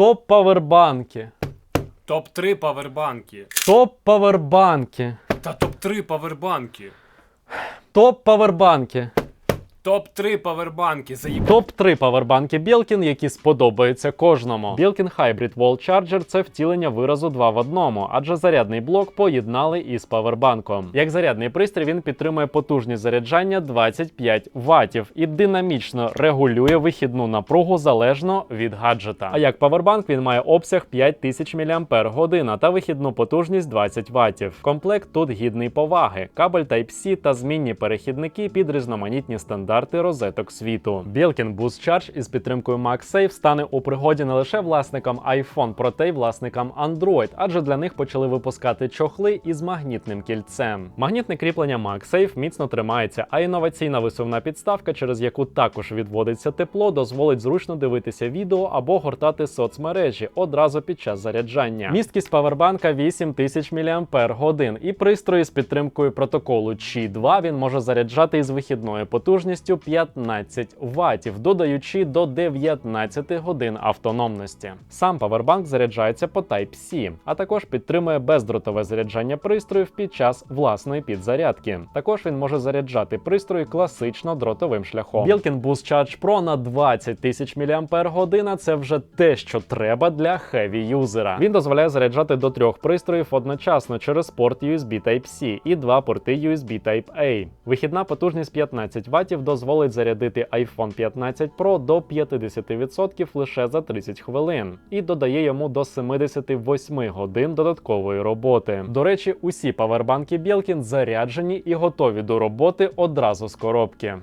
Топ павербанки. Топ-3 павербанки. Топ павербанки. Та топ-3 павербанки. Топ павербанки. Топ-3 павербанки. Заїб... Топ 3 павербанки Білкін, які сподобаються кожному. Білкін Hybrid Wall Charger – це втілення виразу 2 в одному, адже зарядний блок поєднали із павербанком. Як зарядний пристрій він підтримує потужність заряджання 25 ватів і динамічно регулює вихідну напругу залежно від гаджета. А як павербанк він має обсяг 5000 мАч та вихідну потужність 20 ватів. Комплект тут гідний поваги, кабель Type-C та змінні перехідники під різноманітні стандарти розеток світу. Білкін Boost Charge із підтримкою MagSafe стане у пригоді не лише власникам iPhone, проте й власникам Android, адже для них почали випускати чохли із магнітним кільцем. Магнітне кріплення MagSafe міцно тримається, а інноваційна висувна підставка, через яку також відводиться тепло, дозволить зручно дивитися відео або гортати соцмережі одразу під час заряджання. Місткість павербанка 8000 мАч, і пристрої з підтримкою протоколу Qi 2 він може заряджати із вихідною потужністю 15 Вт, додаючи до 19 годин автономності. Сам павербанк заряджається по Type-C, а також підтримує бездротове заряджання пристроїв під час власної підзарядки. Також він може заряджати пристрої класично дротовим шляхом. Білкін Boost Charge Pro на 20 тисяч мАч це вже те, що треба для хеві юзера. Він дозволяє заряджати до трьох пристроїв одночасно через порт USB Type-C і два порти USB Type-A. Вихідна потужність 15 Вт дозволить зарядити iPhone 15 Pro до 50% лише за 30 хвилин і додає йому до 78 годин додаткової роботи. До речі, усі павербанки Білкін заряджені і готові до роботи одразу з коробки.